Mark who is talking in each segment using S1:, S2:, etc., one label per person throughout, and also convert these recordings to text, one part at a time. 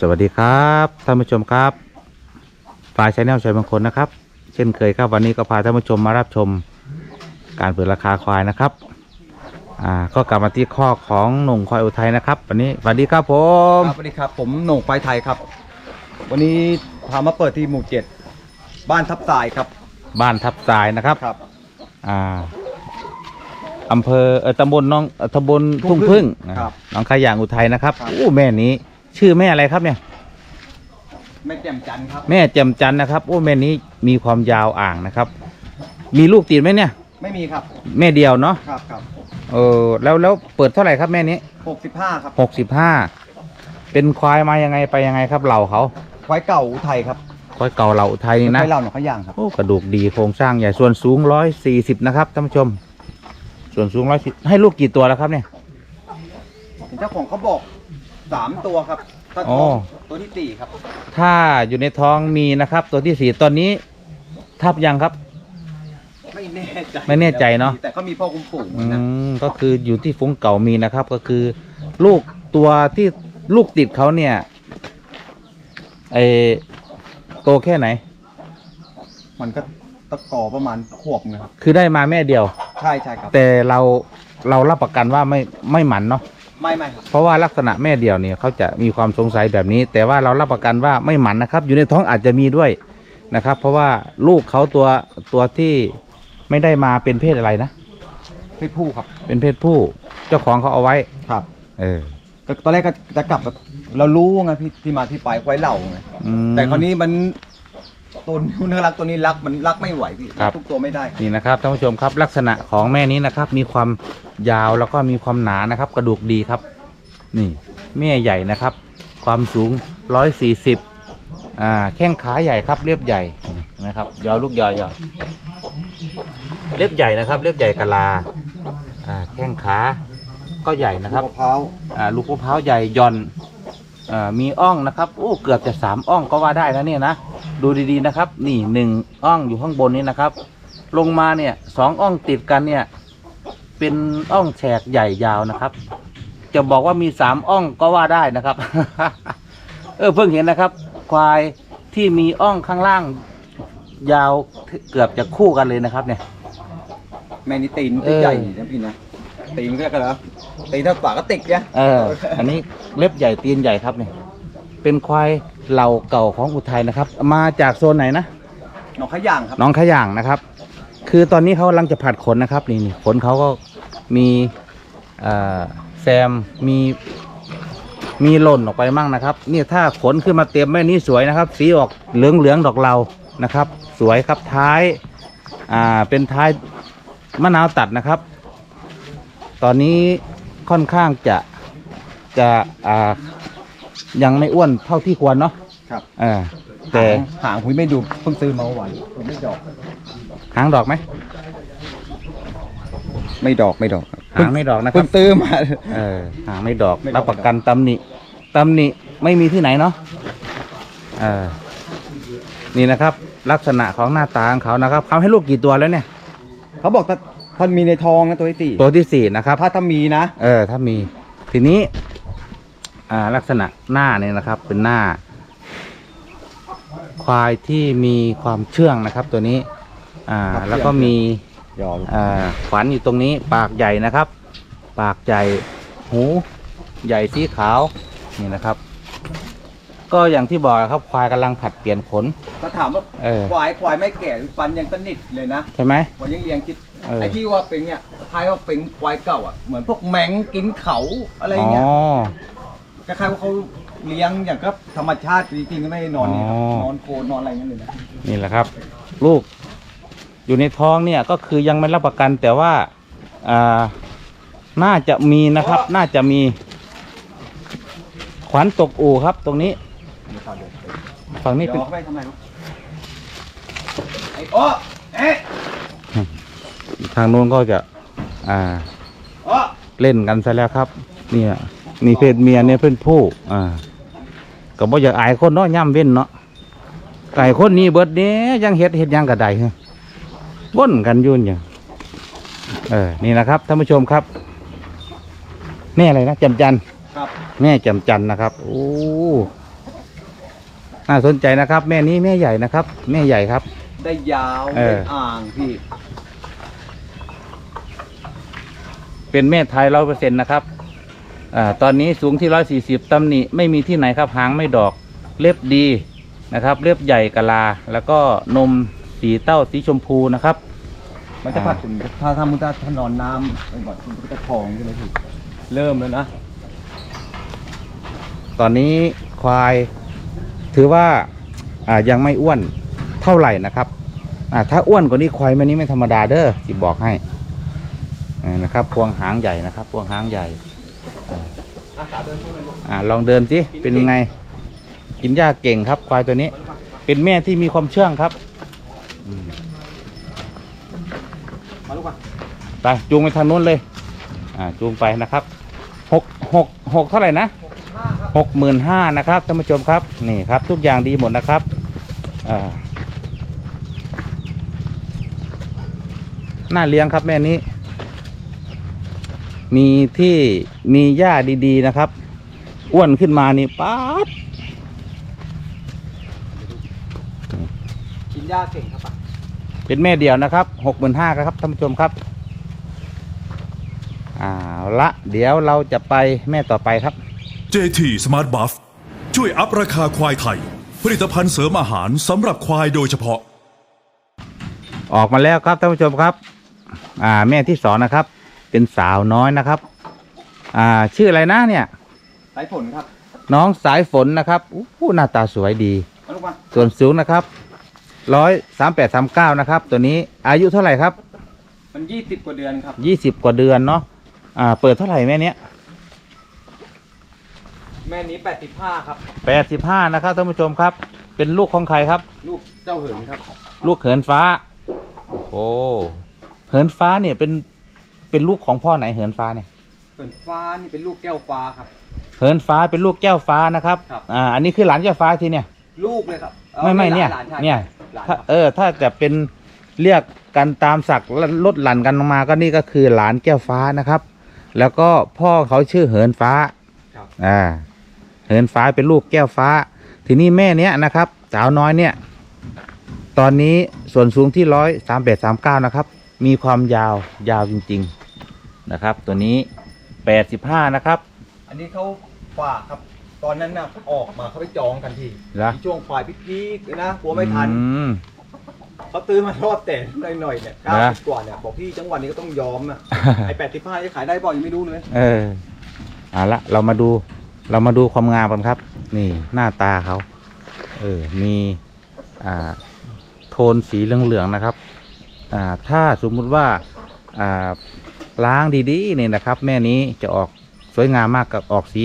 S1: สวัสดีครับท่านผู้ชมครับฝ่ายชาแนลชัยมงคลนะครับ เช่นเคยครับวันนี้ก็พาท่านผู้ชมมารับชมการเปิดราคาควายนะครับอ่าก็กลับมาที่ข้อของหนุ่มควายอุทัยนะครับ วันนี้สวัสดีครับผม
S2: ครับสวัสดีครับ ผมโหน่งควายไทยครับ วันนี้พามาเปิดที่หมู่เจ็ดบ้านทับทรายครับ
S1: บ้านทับทรายนะครับ
S2: ครับ
S1: อ่าอำเภอเออตำบลน้องเอ่อตำบล
S2: ทุ่
S1: ทุ่ง
S2: งพึ่
S1: พึ่ง
S2: งครับ
S1: น้องขายางอุทัยนะครับ
S2: ครับ
S1: โอ้แม่นี้ ชื่อแม่อะไรครับเนี่ย
S2: แม่แจ่มจันทร์ครับ
S1: แม่แจ่มจันทร์นะครับ โอ้แม่นี้มีความยาวอ่างนะครับ มีลูกติดไหมเนี่ย
S2: ไม่มีครับ
S1: แม่เดียวเนาะ
S2: ครับครับ
S1: เออแล้วแล้วเปิดเท่าไหร่ครับแม่นี้
S2: หกสิบห้าครับ
S1: หกสิบห้าเป็นควายมายังไงไปยังไงครับเหล่าเขา
S2: ควายเก่าอุทัยครับ
S1: ควายเก่าเหล่าอุทัยนี่นะ
S2: ควายเหล่าหนองขยางครับ
S1: โอ้กระดูกดีโครงสร้างใหญ่ส่วนสูงร้อยสี่สิบนะครับท่านผู้ชม ส่วนสูงร้อยสิให้ลูกกี่ตัวแล้วครับเนี่ย
S2: เจ้าของเขาบอก สามตัวครับตา
S1: อ๋
S2: ท
S1: อ
S2: องตัวที่สี่ครับ
S1: ถ้าอยู่ในท้องมีนะครับ ตัวที่สี่ตอนนี้ทับยังครับ
S2: ไม่แน่ใจ
S1: ไม่แน่ใจเนอะ
S2: แต่เขามีพ่อคุ้มปู่
S1: อื
S2: นะ
S1: มก็คืออยู่ที่ฟุ้งเก่ามีนะครับ ก็คือ ลูกตัวที่ลูกติดเขาเนี่ยไอโตแค่ไหน
S2: มันก็ตะกอประมาณขวบนะครับ
S1: คือได้มาแม่เดียว
S2: ใช่ใช่ครับ
S1: แต่เราเรารับประกันว่าไม่ไม่หมันเนาะ
S2: ไม่ไม่ครับ
S1: เพราะว่าลักษณะแม่เดียวเนี่ยเขาจะมีความสงสัยแบบนี้ แต่ว่าเรารับประกันว่าไม่หมันนะครับ อยู่ในท้องอาจจะมีด้วยนะครับ เพราะว่าลูกเขาตัวตัวที่ไม่ได้มาเป็นเพศอะไรนะ
S2: ไม่พูดครับ
S1: เป็นเพศผู้ เจ้าของเขาเอาไว้
S2: ครับ
S1: เออ
S2: ก็ตอนแรกก็จะกลับแบบเรารู้ไงพี่ที่มาที่ไปควายเหล่าไง
S1: อืม
S2: แต่คราวนี้มัน ตัวนู้นรักตัวนี้รักมันรักไม่ไหวพี่
S1: ครับ
S2: ทุกตัวไม่ได้
S1: นี่นะครับท่านผู้ชมครับลักษณะของแม่นี้นะครับ มีความยาวแล้วก็มีความหนานะครับ กระดูกดีครับ นี่แม่ใหญ่นะครับ ความสูงร้อยสี่สิบอ่าแข้งขาใหญ่ครับ เรียบใหญ่นะครับ ยาวลูกยาวยาวเล็บใหญ่นะครับเล็บใหญ่กะลาอ่าแข้งขาก็ใหญ่นะครับ
S2: มะพร้าว
S1: อ่าลูกมะพร้าวใหญ่หย่อนอ่ามีอ่องนะครับโอ้เกือบจะสามอ่องก็ว่าได้นะเนี่ยนะ ดูดีๆนะครับ นี่หนึ่งอ่องอยู่ข้างบนนี้นะครับ ลงมาเนี่ยสองอ่องติดกันเนี่ย เป็นอ่องแฉกใหญ่ยาวนะครับ จะบอกว่ามีสามอ่องก็ว่าได้นะครับ เออเพิ่งเห็นนะครับ ควายที่มีอ่องข้างล่าง ยาวเกือบจะคู่กันเลยนะครับ เนี่ย
S2: แม่นี่ตีน
S1: เออ
S2: ใหญ่นะพี่นะตีนก็แล้วกันเหรอตีนเท่าปากก็ติกเนี่ย
S1: เออ อันนี้เล็บใหญ่ตีนใหญ่ครับเนี่ย เป็นควาย เหล่าเก่าของอุทัยนะครับ มาจากโซนไหนนะ
S2: หนองขย่างครับ
S1: น้องขย่างนะครับ คือตอนนี้เขากำลังจะผัดขนนะครับนี่นี่ขนเขาก็มีเอ่อแซมมีมีหล่นออกไปมั่งนะครับเนี่ยถ้าขนขึ้นมาเต็มแม่นี้สวยนะครับ สีออกเหลืองเหลืองๆดอกเรานะครับ สวยครับท้ายอ่าเป็นท้ายมะนาวตัดนะครับ ตอนนี้ค่อนข้างจะจะอ่ายังไม่อ้วนเท่าที่ควรเนาะ
S2: ครับ
S1: เออแต่
S2: หางหุยไม่ดูเพิ่งซื้อมาเมื่อวานผมไม่ดอก
S1: หางดอกไหม
S2: ไม่ดอกไม่ดอก
S1: หางไม่ดอกนะค
S2: เพิ่
S1: รับ
S2: งซื้อมา
S1: เออหางไม่ดอก
S2: ไม่ดอก
S1: รับประกันตำหนิตำหนิไม่มีที่ไหนเนาะเออนี่นะครับ ลักษณะของหน้าตาของเขานะครับเขาให้ลูกกี่ตัวแล้วเนี่ย
S2: เขาบอกถ้าท่านมีในทองนะตัวที่สี่
S1: ตัวที่สี่นะครับ
S2: ถ้าถ้ามีนะ
S1: เออถ้ามีทีนี้ อ่าลักษณะหน้าเนี่ยนะครับ เป็นหน้า ควายที่มีความเชื่องนะครับตัวนี้อ่าแล้วก็มี
S2: ยอม
S1: อ่าขวัญอยู่ตรงนี้ปากใหญ่นะครับ ปากใหญ่หูใหญ่สีขาวนี่นะครับ ก็อย่างที่บอกครับควายกำลังผัดเปลี่ยนขน
S2: ถ้าถามว่า
S1: เออ
S2: ควายควายไม่แก่ฟันยังสนิทเลยนะ
S1: ใช่ไหม
S2: ควายยังเลี้ยงคิด
S1: เออ
S2: ไอ้ที่ว่าเป็นเนี่ยคล้ายว่าเป็นควายเก่าอะเหมือนพวกแมงกินเขาอะไรอย่างเงี้ย
S1: อ๋อ
S2: คล้ายๆว่าเขา เลี้ยงอย่างก็ธรรมชาติจริงๆก็ไม่ได้นอนเนี่ยครับ
S1: อ๋อ
S2: นอนโคนนอนอะไรอย่างเงี้ยเลยนะ
S1: นี่แหละครับ ลูกอยู่ในท้องเนี่ยก็คือยังไม่รับประกันแต่ว่าอ่าน่าจะมีนะครับ น่าจะมีขวัญตกอู่ครับ ตรงนี้ฝั่งนี้
S2: เดี๋
S1: เป็น
S2: ยวเขาไปทำอะไรลูกไอ้โอ้เอ๊ะ
S1: ทางโน้นก็จะอ่า
S2: โอ้
S1: เล่นกันซะแล้วครับ เนี่ยนี่เพศเมียเนี่ยเพื่อนผู้อ่า ก็บ่อยากอายคนเนาะย่ำเว้นเนาะไก่คนนี้เบิดเนี้ยยังเฮ็ดเฮ็ดหยังกระไดเฮ้ยว่นกันอยุ่นอย่างเออนี่นะครับท่านผู้ชมครับแม่อะไรนะจำจันทร์
S2: ครับ
S1: แม่จำจันทร์นะครับโอ้น่าสนใจนะครับ แม่นี้แม่ใหญ่นะครับ แม่ใหญ่ครับ
S2: ได้ยาว
S1: เออ
S2: ได้อ่างพี่
S1: เป็นแม่ไทยร้อยเปอร์เซ็นต์นะครับ อ่าตอนนี้สูงที่ร้อยสี่สิบตำหนิไม่มีที่ไหนครับหางไม่ดอกเล็บดีนะครับ เล็บใหญ่กะลา แล้วก็นมสีเต้าสีชมพูนะครับ
S2: มันจะผัดถึงถ้าทำมุตาถนอนน้ำไปก่อนมันก็จะทองใช่ไหมพี่เริ่มแล้วนะ
S1: ตอนนี้ควายถือว่าอ่ายังไม่อ้วนเท่าไหร่นะครับอ่าถ้าอ้วนกว่านี้ควายม่นี้ไม่ธรรมดาเด้อสิบอกให้นะครับพวงหางใหญ่นะครับพวงหางใหญ่ อ่าลองเดินสิเป็นยังไง กินหญ้าเก่งครับควายตัวนี้ เป็นแม่ที่มีความเชื่องครับ
S2: มาลูกมา
S1: ไปจูงไปทางนู้นเลย อ่าจูงไปนะครับหกหกหกเท่าไหร่นะหกหมื่นห้านะครับท่านผู้ชมครับนี่ครับ ทุกอย่างดีหมดนะครับอ่าน่าเลี้ยงครับแม่นี้ มีที่มีหญ้าดีๆนะครับ อ้วนขึ้นมานี่ป๊าด
S2: กินหญ้าเก่งครับป่ะ
S1: เป็นแม่เดียวนะครับหกหมื่นห้าครับท่านผู้ชมครับเอาละเดี๋ยวเราจะไปแม่ต่อไปครับ
S3: JT Smart Buff ช่วยอัพราคาควายไทย ผลิตภัณฑ์เสริมอาหารสำหรับควายโดยเฉพาะ
S1: ออกมาแล้วครับท่านผู้ชมครับ อ่าแม่ที่สองนะครับ เป็นสาวน้อยนะครับ อ่า ชื่ออะไรนะเนี่ย
S2: สายผลครับ
S1: น้องสายฝนนะครับอู้หน้าตาสวยดี
S2: มาลูกมา
S1: ส่วนสูงนะครับร้อยสามแปดสามเก้านะครับ ตัวนี้อายุเท่าไหร่ครับ
S2: มันยี่สิบกว่าเดือนครับ
S1: ยี่สิบกว่าเดือนเนาะอ่า เปิดเท่าไหร่แม่เนี้ย
S2: แม่นี้แปดสิบห้าครับ
S1: แปดสิบห้านะครับท่านผู้ชมครับ เป็นลูกของใครครับ
S2: ลูกเจ้าเหินครับ
S1: ลูกเหินฟ้า โอ้เหินฟ้าเนี่ยเป็น เป็นลูกของพ่อไหนเหินฟ้าเนี่ย
S2: เหินฟ้านี่เป็นลูกแก้วฟ้าครับ
S1: เหินฟ้าเป็นลูกแก้วฟ้านะครับ
S2: ครับ
S1: อ่า อันนี้คือหลานแก้วฟ้าทีเนี่ย
S2: ลูกเลยครับอา
S1: ไม่ไม่เนี่ย
S2: หลาชา
S1: เนี่ย
S2: หลานค
S1: ถ้า
S2: รับ
S1: เออ ถ้าจะเป็นเรียกกันตามศักดิ์แล้วลดหลั่นกันลงมาก็นี่ก็คือหลานแก้วฟ้านะครับ แล้วก็พ่อเขาชื่อเหินฟ้า
S2: ครับ
S1: อ่าเหินฟ้าเป็นลูกแก้วฟ้า ทีนี้แม่เนี้ยนะครับ สาวน้อยเนี่ย ตอนนี้ส่วนสูงที่ร้อยสามแปดสามเก้านะครับ มีความยาวยาวจริงๆ นะครับ ตัวนี้แปดสิบห้านะครับ
S2: อันนี้เขาฝากครับ ตอนนั้นน่ะออกมาเขาไปจองกันที
S1: เหรอ
S2: มีช่วงควายพีกๆเลยนะกลัวไม่ทัน
S1: อืม
S2: เขาตื้อมารอบแต่หน่อยๆเนี่ยเก้า
S1: นะ
S2: สิบกว่าเนี่ยบอกพี่จังหวัดนี้ก็ต้องยอมอะไอ้แปดสิบห้าจะขายได้บ่อยยังไม่รู้เลย
S1: เออเอาละเรามาดูเรามาดูความงามกันครับ นี่หน้าตาเขาเออมีอ่าโทนสีเหลืองๆนะครับอ่าถ้าสมมุติว่าอ่า ล้างดีๆนี่นะครับ แม่นี้จะออกสวยงามมากกับออกสี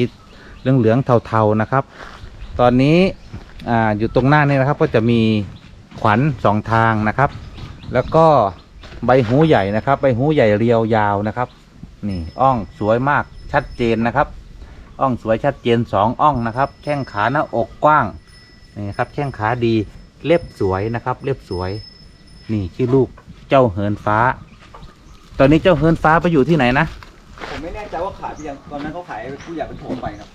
S1: เหลืองๆเทาๆนะครับ ตอนนี้อ่าอยู่ตรงหน้านี่นะครับ ก็จะมีขวัญสองทางนะครับ แล้วก็ใบหูใหญ่นะครับ ใบหูใหญ่เรียวยาวนะครับ นี่อ่องสวยมากชัดเจนนะครับอ่องสวยชัดเจนสองอ่องนะครับ แข้งขาหน้าอกกว้างนี่ครับแข้งขาดีเล็บสวยนะครับ เล็บสวย นี่ชื่อลูกเจ้าเหินฟ้า ตอนนี้เจ้าเหินฟ้าไปอยู่ที่ไหนนะ
S2: ผมไม่แน่ใจว่าขายไปยังตอนนั้นเขาขายผู้ใหญ่เป็นโถมไปครับ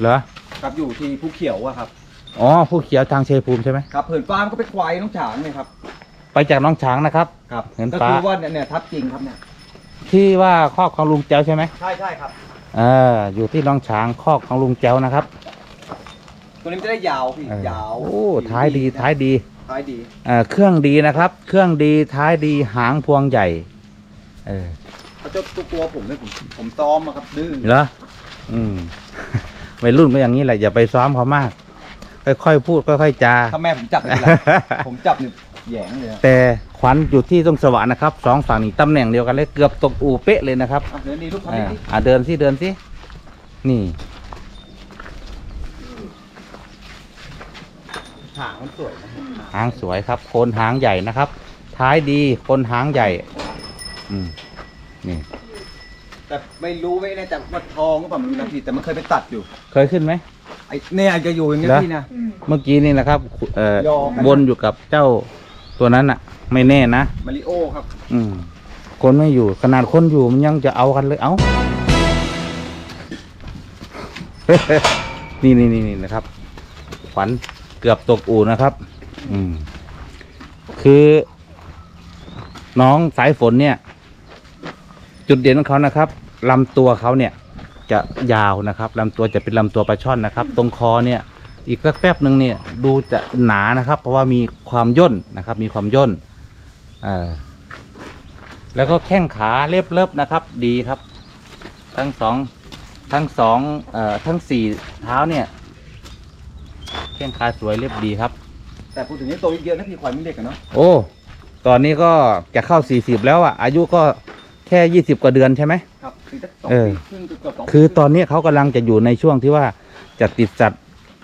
S1: เหรอ
S2: ครับอยู่ที่ภูเขียวอะครับ
S1: อ๋อผู้เขียวทางชัยภูมิใช่ไหม
S2: ครับเหินฟ้ามันก็เป็นควายน้องฉางเนี่ยครับ
S1: ไปจากน้องฉางนะครับ
S2: ครับ
S1: เหิน
S2: ก็
S1: ฟ้า
S2: คือว่าเนี่ยเนี่ยทับจริงครับเนี่ย
S1: ที่ว่าคอกของลุงแจ้วใช่ไหม
S2: ใช่ใช่ครับ
S1: เอออยู่ที่น้องฉางคอกของลุงแจ้วนะครับ
S2: ตัวนี้มันจะได้ยาวพี่
S1: เออยา
S2: ว
S1: โอ้ท้ายดีท้ายดี
S2: ท้ายดี
S1: เอ่อเครื่องดีนะครับ เครื่องดีท้ายดีหางพวงใหญ่ เออ
S2: เขาเจ้าตัวตัวผมเนี่ยผมผมซ้อมมาครับดื้อ
S1: เหรออืมวัยรุ่นก็อย่างนี้แหละอย่าไปซ้อมเขามาก ค่อยๆพูดค่อยๆจา
S2: ถ้าแม่ผมจับเนี่ยผมจับเนี่ยแหยงเลยอะ
S1: แต่ขวัญอยู่ที่ตรงสว่างนะครับสองฝั่งนี้ตำแหน่งเดียวกันเลยเกือบตกอู่เป๊ะเลยนะครับ
S2: อะเดี๋ยวนี้ลูกคน
S1: อ่า
S2: นี้
S1: อ่าเดินสิเดินสินี่
S2: หางมันสวยนะ
S1: หางสวยครับโคนหางใหญ่นะครับ ท้ายดีโคนหางใหญ่อื มนี่
S2: แต่ไม่รู้ไม่แน่ใจว่าทองก็แบบมันนะพี่แต่มันเคยไปตัดอยู่
S1: เคยขึ้นไหม
S2: ไอ้เนี่ยจะอยู่อย่างเงี้ย
S1: เหรอ
S2: พี่นะ
S1: เมื่อกี้นี่นะครับเอ่อย
S2: อม
S1: วนอยู่กับเจ้าตัวนั้นอะไม่แน่นะ
S2: มาริโอครับ
S1: อืม คนไม่อยู่ขนาดคนอยู่มันยังจะเอากันเลยเอา นี่นี่นี่นี่นะครับขวัญเกือบตกอู่นะครับ อืม คือ น้องสายฝนเนี่ย จุดเด่นของเขานะครับลำตัวเขาเนี่ยจะยาวนะครับลำตัวจะเป็นลำตัวปลาช่อนนะครับ ตรงคอเนี่ยอีกสักแป๊บหนึ่งเนี่ยดูจะหนานะครับ เพราะว่ามีความย่นนะครับ มีความย่นเอ่าแล้วก็แข้งขาเล็บเล็บนะครับ ดีครับ ทั้งสองทั้งสองเอ่อทั้งสี่เท้าเนี่ย แข้งขาสวยเรียบดีครับ
S2: แต่พูดถึงนี้โตเยอะนะพี่ควายไม่เล็กกันเนาะ
S1: โอ้ ตอนนี้ก็จะเข้าสี่สิบแล้วอะ อายุก็ แค่ยี่สิบกว่าเดือนใช่ไหม
S2: ครับถึงจะสอง
S1: เออ
S2: ปีครึ่งเกือบสองปี
S1: คือตอนนี้เขากำลังจะอยู่ในช่วงที่ว่าจะติดสัตว์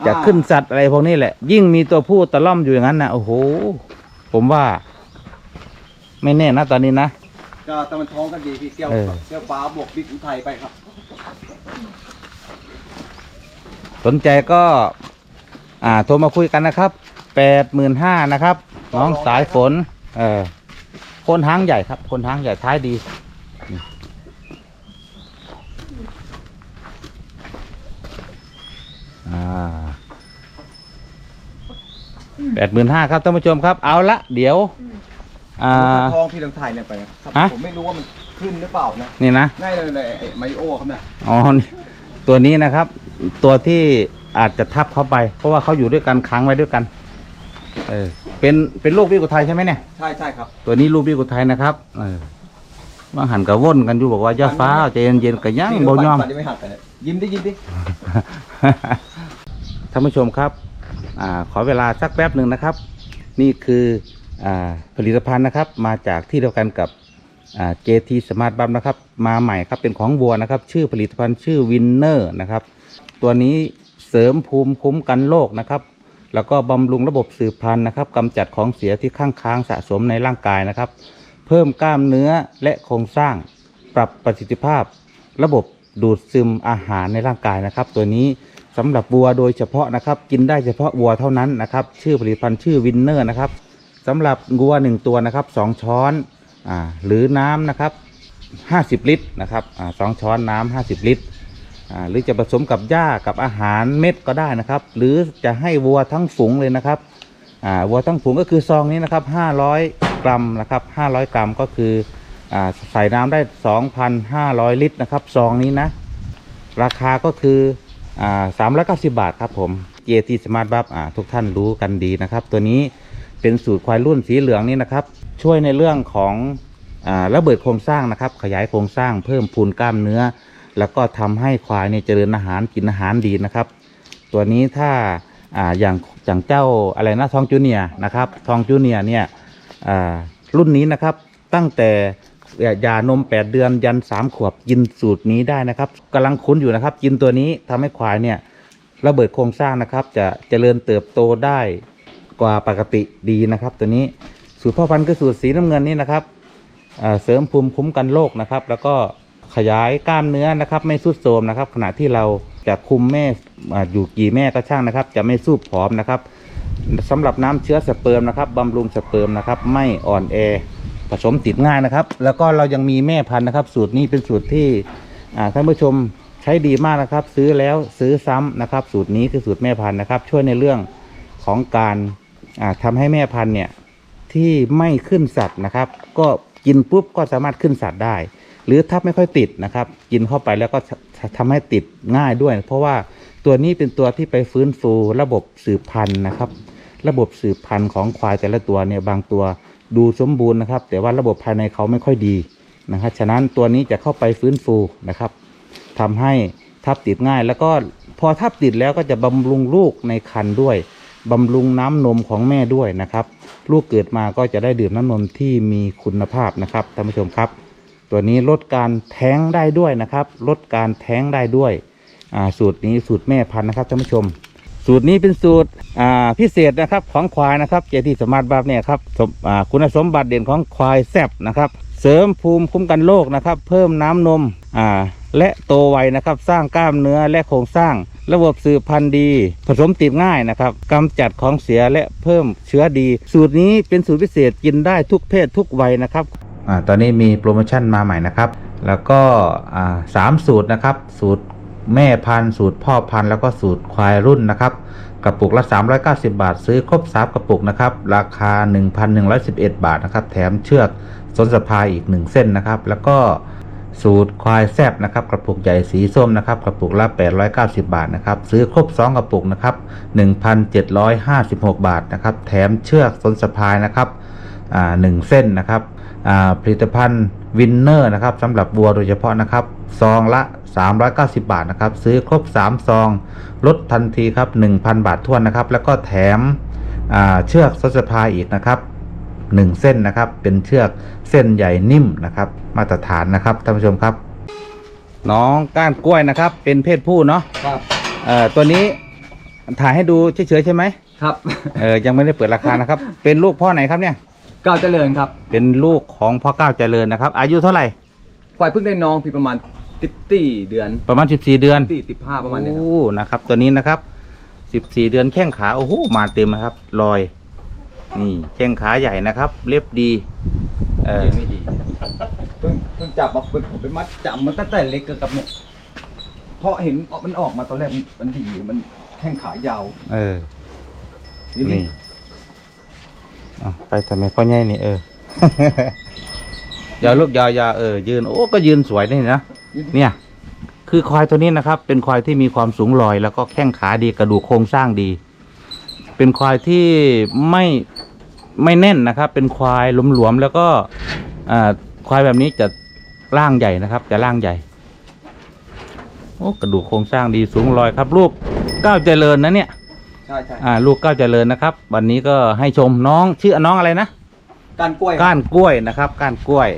S1: จะ
S2: อ่า
S1: ขึ้นสัตว์อะไรพวกนี้แหละ ยิ่งมีตัวผู้ตะล่อมอยู่อย่างนั้นนะโอ้โห ผมว่า ไม่แน่นะตอนนี้นะ
S2: ก็ตะวันท้องกันดีพี่เกี้ยว
S1: เออ
S2: เกี้ยวฟ้าบวกบิ๊กอุทัยไปครับ
S1: สนใจก็ อ่าโทรมาคุยกันนะครับแปดหมื่นห้านะครับ น้องสายฝน เออโคนหางใหญ่ครับโคนหางใหญ่ท้ายดีนี่อ่า แปดหมื่นห้าครับท่านผู้ชมครับ เอาละเดี๋ยว อ่า
S2: ทองพี่ลองถ่ายเนี่ยไปนะครับ
S1: ฮะ
S2: ผมไม่รู้ว่ามันขึ้นหรือเปล่านะ
S1: นี่นะ
S2: ง่ายเลยเลยไอ้ไมโอครับเนี่ย
S1: อ๋อนี่ตัวนี้นะครับ ตัวที่อาจจะทับเข้าไป เพราะว่าเขาอยู่ด้วยกันค้างไว้ด้วยกัน เออ เป็นเป็นลูกวิกุไทยใช่ไหมเนี่ย
S2: ใช่ใช่ครับ
S1: ตัวนี้ลูกวิกุไทยนะครับ เออมาหันกับว่นกันอยู่บอกว่าอย่าฟ้าวใจเย็นๆกับยังบ่ยอม
S2: ปันปันยังไม่หักกันเลยยิ้มดิยิ้มดิ
S1: ท่านผู้ชมครับ อขอเวลาสักแป๊บหนึ่งนะครับ นี่คืออผลิตภัณฑ์นะครับ มาจากที่เดียวกันกับอ่า JT Smart b u m นะครับ มาใหม่ครับเป็นของวัวนะครับ ชื่อผลิตภัณฑ์ชื่อ Winner นะครับ ตัวนี้เสริมภูมิคุ้มกันโรคนะครับ แล้วก็บำรุงระบบสืบพันธุ์นะครับกำจัดของเสียที่ข้างค้างสะสมในร่างกายนะครับ เพิ่มกล้ามเนื้อและโครงสร้าง ปรับประสิทธิภาพ ระบบดูดซึมอาหารในร่างกายนะครับ ตัวนี้ สำหรับวัวโดยเฉพาะนะครับ กินได้เฉพาะวัวเท่านั้นนะครับ ชื่อผลิตภัณฑ์ชื่อวินเนอร์นะครับสำหรับวัวหนึ่งตัวนะครับสองช้อนอ่าหรือน้ำนะครับห้าสิบลิตรนะครับอ่าสองช้อนน้ำห้าสิบลิตรอ่าหรือจะผสมกับหญ้ากับอาหารเม็ดก็ได้นะครับ หรือจะให้วัวทั้งฝูงเลยนะครับอ่าวัวทั้งฝูงก็คือซองนี้นะครับ500 กรัมนะครับ500 กรัมก็คืออ่าใส่น้ำได้ 2,500 ลิตรนะครับซองนี้นะราคาก็คือ อ่า390บาทครับผม GT Smart Buff อ่าทุกท่านรู้กันดีนะครับ ตัวนี้เป็นสูตรควายรุ่นสีเหลืองนี่นะครับ ช่วยในเรื่องของอ่าระเบิดโครงสร้างนะครับ ขยายโครงสร้างเพิ่มพูนกล้ามเนื้อ แล้วก็ทำให้ควายเนี่ยเจริญอาหารกินอาหารดีนะครับ ตัวนี้ถ้าอ่าอย่างอย่างเจ้าอะไรนะทองจูเนียนะครับทองจูเนียเนี่ยอ่ารุ่นนี้นะครับตั้งแต่ ยานม 8 เดือนยัน 3 ขวบกินสูตรนี้ได้นะครับกำลังคุ้นอยู่นะครับ กินตัวนี้ทำให้ควายเนี่ยระเบิดโครงสร้างนะครับ จะเจริญเติบโตได้กว่าปกติดีนะครับ ตัวนี้สูตรพ่อพันธุ์คือสูตรสีน้ำเงินนี่นะครับเสริมภูมิคุ้มกันโรคนะครับ แล้วก็ขยายกล้ามเนื้อนะครับ ไม่สุดโทมนะครับ ขณะที่เราจะคุมแม่ออยู่กี่แม่ก็ช่างนะครับ จะไม่สูบผอมนะครับสำหรับน้ำเชื้อสเปิร์มนะครับบำรุงสเปิร์มนะครับ ไม่อ่อนแอ ผสมติดง่ายนะครับ แล้วก็เรายังมีแม่พันธุ์นะครับ สูตรนี้เป็นสูตรที่อ่าท่านผู้ชมใช้ดีมากนะครับ ซื้อแล้วซื้อซ้ำนะครับ สูตรนี้คือสูตรแม่พันธุ์นะครับ ช่วยในเรื่องของการอ่าทำให้แม่พันธุ์เนี่ยที่ไม่ขึ้นสัตว์นะครับ ก็กินปุ๊บก็สามารถขึ้นสัตว์ได้ หรือถ้าไม่ค่อยติดนะครับ กินเข้าไปแล้วก็ททำให้ติดง่ายด้วย เพราะว่าตัวนี้เป็นตัวที่ไปฟื้นฟูระบบสืบพันธุ์นะครับ ระบบสืบพันธุ์ของควายแต่ละตัวเนี่ยบางตัว ดูสมบูรณ์นะครับ แต่ว่าระบบภายในเขาไม่ค่อยดีนะครับฉะนั้นตัวนี้จะเข้าไปฟื้นฟูนะครับทำให้ทับติดง่าย แล้วก็พอทับติดแล้วก็จะบำรุงลูกในครรภ์ด้วยบำรุงน้ำนมของแม่ด้วยนะครับ ลูกเกิดมาก็จะได้ดื่มน้ำนมที่มีคุณภาพนะครับท่านผู้ชมครับ ตัวนี้ลดการแท้งได้ด้วยนะครับ ลดการแท้งได้ด้วยสูตรนี้สูตรแม่พันธุ์นะครับท่านผู้ชม สูตรนี้เป็นสูตรพิเศษนะครับของควายนะครับเจที่สมาร์ทบัฟเนี่ยครับคุณสมบัติเด่นของควายแซบนะครับ เสริมภูมิคุ้มกันโรคนะครับ เพิ่มน้ำนมและโตไวนะครับ สร้างกล้ามเนื้อและโครงสร้าง ระบบสืบพันธุ์ดี ผสมติดง่ายนะครับกำจัดของเสียและเพิ่มเชื้อดี สูตรนี้เป็นสูตรพิเศษกินได้ทุกเพศทุกวัยนะครับอตอนนี้มีโปรโมชั่นมาใหม่นะครับ แล้วก็สามสูตรนะครับ สูตร แม่พันธุ์สูตรพ่อพันธุ์แล้วก็สูตรควายรุ่นนะครับกระปุกละ 390 บาท ซื้อครบ3กระปุกนะครับราคา 1,111 บาทนะครับแถมเชือกสนสะพายอีก 1 เส้นนะครับ แล้วก็สูตรควายแซบนะครับกระปุกใหญ่สีส้มนะครับกระปุกละ890 บาทนะครับซื้อครบ 2 กระปุกนะครับ1,756 บาทนะครับแถมเชือกสนสะพายนะครับอ่าหนึ่งเส้นนะครับอ่าผลิตภัณฑ์ วินเนอร์นะครับสำหรับวัวโดยเฉพาะนะครับซองละ 390 บาทนะครับซื้อครบ 3 ซอง ลดทันทีครับ 1,000 บาททวนนะครับ แล้วก็แถมอ่าเชือกสนสะพายอีกนะครับ1เส้นนะครับเป็นเชือกเส้นใหญ่นิ่มนะครับ มาตรฐานนะครับท่านผู้ชมครับ น้องก้านกล้วยนะครับ เป็นเพศผู้เนาะ
S2: ครับ
S1: เอ่อตัวนี้ถ่ายให้ดูเฉยๆใช่ไหม
S2: ครับ
S1: เออยังไม่ได้เปิดราคานะครับ เป็นลูกพ่อไหนครับเนี่ย
S2: ก้าวเจริญครับ
S1: เป็นลูกของพ่อก้าวเจริญนะครับ อายุเท่าไหร่
S2: ควายเพิ่งได้น้องพี่ประมาณติตีเดือน
S1: ประมาณ 14 เดือน
S2: ตีสิบห้าประมาณนี้ครับ
S1: โอ้นะครับ ตัวนี้นะครับ 14 เดือนแข้งขาโอ้โหมาเต็มนะครับรอย นี่แข้งขาใหญ่นะครับ เล็บดี เออ
S2: เลี้ยงไม่ดีเพิ่งเพิ่งจับมาเพิ่งผมไปมัดจับมันตั้งแต่เล็กกับเนี่ยเพราะเห็นมันออกมาตอนแรกมันมันดีมันแข้งขายาว
S1: เออ
S2: นี่
S1: นี่เอา ไปทำไมพ่อใหญ่นี่เออ ยาลูกยายาเออยืนโอ้ก็ยืนสวยนี่นะเนี่ย คือควายตัวนี้นะครับ เป็นควายที่มีความสูงลอย แล้วก็แข้งขาดีกระดูกโครงสร้างดี เป็นควายที่ไม่ไม่แน่นนะครับ เป็นควายหลวมๆแล้วก็อ่าควายแบบนี้จะร่างใหญ่นะครับ จะร่างใหญ่โอ้กระดูกโครงสร้างดีสูงลอยครับ ลูกก้าวเจริญนะเนี่ย
S2: ใช่ใช่
S1: อ่าลูกก้าวเจริญนะครับ วันนี้ก็ให้ชมน้องชื่อน้องอะไรนะ
S2: การกล้วย
S1: ก้านกล้วยนะครับ ก้านกล้วย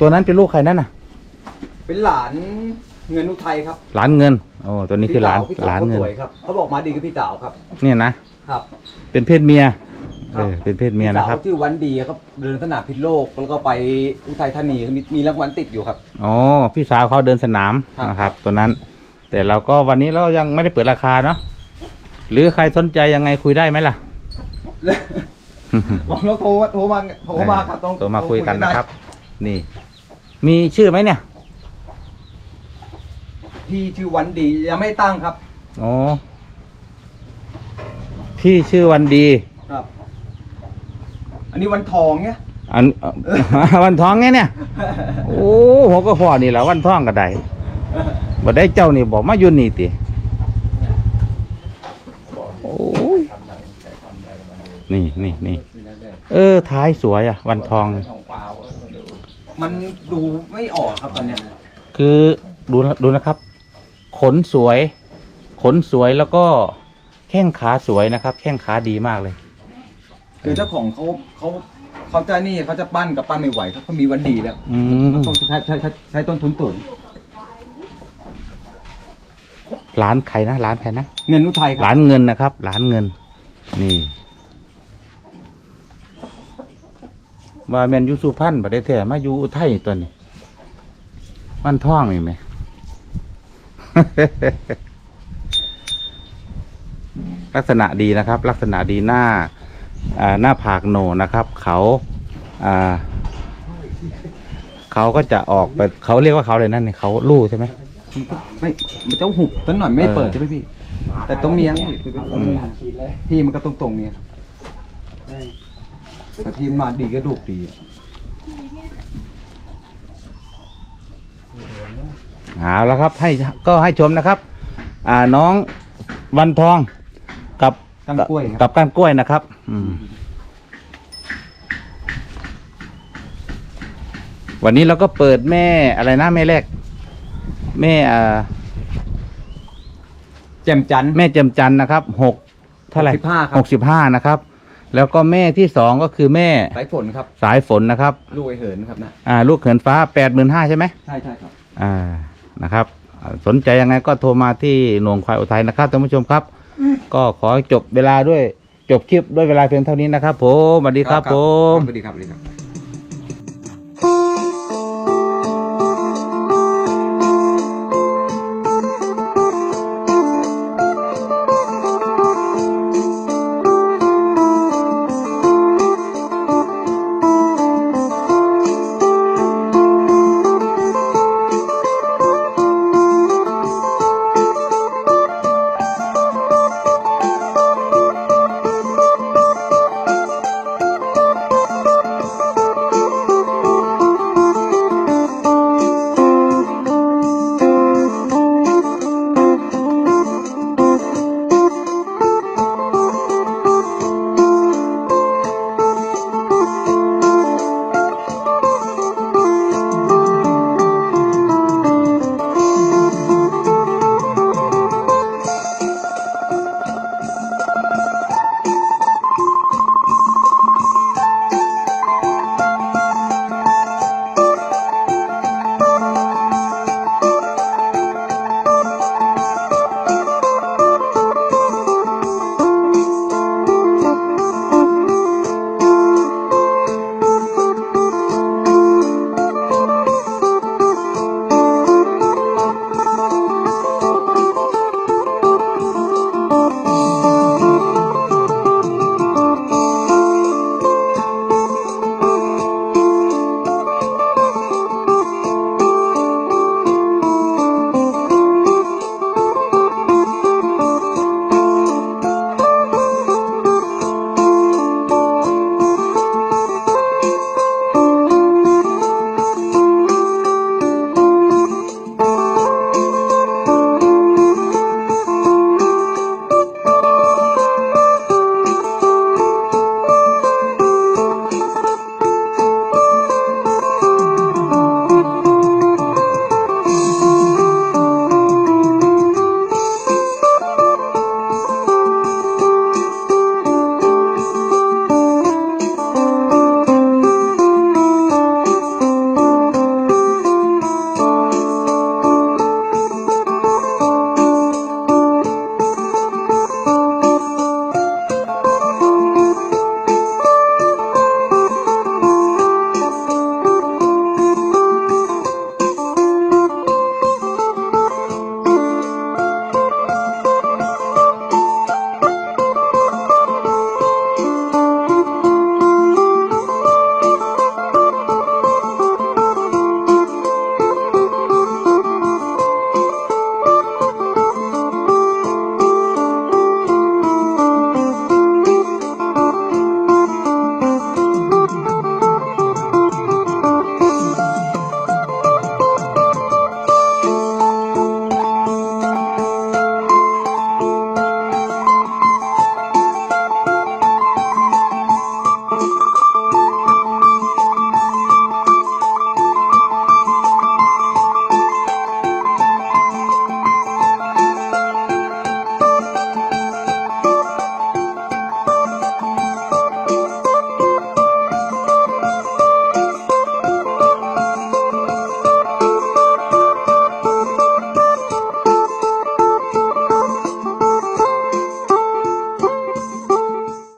S1: ตัวนั้นเป็นลูกใครนั่นน่ะ
S2: เป็นหลานเงินอุทัยครับ
S1: หลานเงินโอ้ตัวนี้คือหลาน
S2: พี่
S1: ห
S2: สา
S1: ลา
S2: วนพี่
S1: เงิ
S2: สานวเขาสวยครับเขาบอกมาดีกับพี่สาวครับ
S1: เนี่ยนะ
S2: ครับ
S1: เป็นเพศเมีย
S2: ครั
S1: เอบ อเป็นเพศเมียนะครับ
S2: พี่สาวชื่อวันดีครับเดินสนามพิษโลกแล้วก็ไปอุทัยธานีมีมีรางวัลติดอยู่ครับ
S1: อ๋อพี่สาวเขาเดินสนาม
S2: ครับ
S1: นะครับ ตัวนั้น แต่เราก็วันนี้เรายังไม่ได้เปิดราคาเนาะหรือใครสนใจยังไงคุยได้ไหมล่ะ
S2: บอกแล้วโทรโทรมาโทรมาครับต้อง
S1: โทรมาคุยกันนะครับ นี่ มีชื่อไหมเนี่ย
S2: พี่ชื่อวันดียังไม่ตั้งครับ
S1: อ๋อพี่ชื่อวันดี
S2: ครับ อันนี้วันทองเนี่ย
S1: อัน วันท้องไงเนี่ย โอ้หัวก็พอนี่แหละวันท้องก็ได้ บ่ได้เจ้านี่บอกมาอยู่นี่ติโอ้ยนี่นี่นี่เออท้ายสวยอะ วันทอง
S2: มันดูไม่ออกครับตอนเนี้ย
S1: คือดูนะดูนะครับ ขนสวย ขนสวยแล้วก็แข้งขาสวยนะครับ แข้งขาดีมากเลย
S2: คือเจ้าของเขาเขาเขาจะนี่เขาจะปั้นกับปั้นไม่ไหวเขาเขามีวันดีแล้ว
S1: อืม
S2: ต้องใช้ใช้ใช้ใช้ต้นทุนสูง
S1: ร้านใครนะร้านใครนะ
S2: เงินอุทัยครั
S1: ร้านเงินนะครับร้านเงิน นี่ ว่าแมนอยูสุพรรณประเทศแท้มาอยู่อุทัยตัวนี้มันท่องนี่ไหม ลักษณะดีนะครับ ลักษณะดีหน้าอ่าหน้าผากโหนนะครับ เขาอ่าเขาก็จะออกไปเขาเรียกว่าเขาเลยนั่นนี่เขาลู่ใช่ไหม
S2: ไม่มันจะหุบต้นหน่อยไม่
S1: เออ
S2: เปิดใช่ไหมพี่ แต่ตรงเนี้ยพี่มันก็ตรงตรงๆเนี่ยแต่ทีมมาดีก็ดูดี
S1: เอาแล้วครับให้ก็ให้ชมนะครับ อ่าน้องวันทองกับ
S2: ตั้งกล้วยค
S1: กั
S2: รับบ
S1: ก้านกล้วยนะครับ อืม วันนี้เราก็เปิดแม่อะไรนะแม่แรก แม่อ่า
S2: แจ่มจันทร์
S1: แม่เจยมจันทร์นะครับหกเท่าไหร่
S2: 65ครับ
S1: หกสิบห้านะครับ แล้วก็แม่ที่สองก็คือแม่
S2: สายฝนครับ
S1: สายฝนนะครับ
S2: ลูกไอเหินครับนะ
S1: อ่า ลูกเขินฟ้าแปดหมื่นห้าใช่ไหม
S2: ใช่ใช่ครับ
S1: อ่า นะครับอ่าสนใจยังไงก็โทรมาที่หน่วงควายอุทัยนะครับท่านผู้ชมครับ ก็ขอจบเวลาด้วยจบคลิปด้วยเวลาเพียงเท่านี้นะครับผมสวัสดีครับผม
S2: สวัสดีครับสวัสดีครับ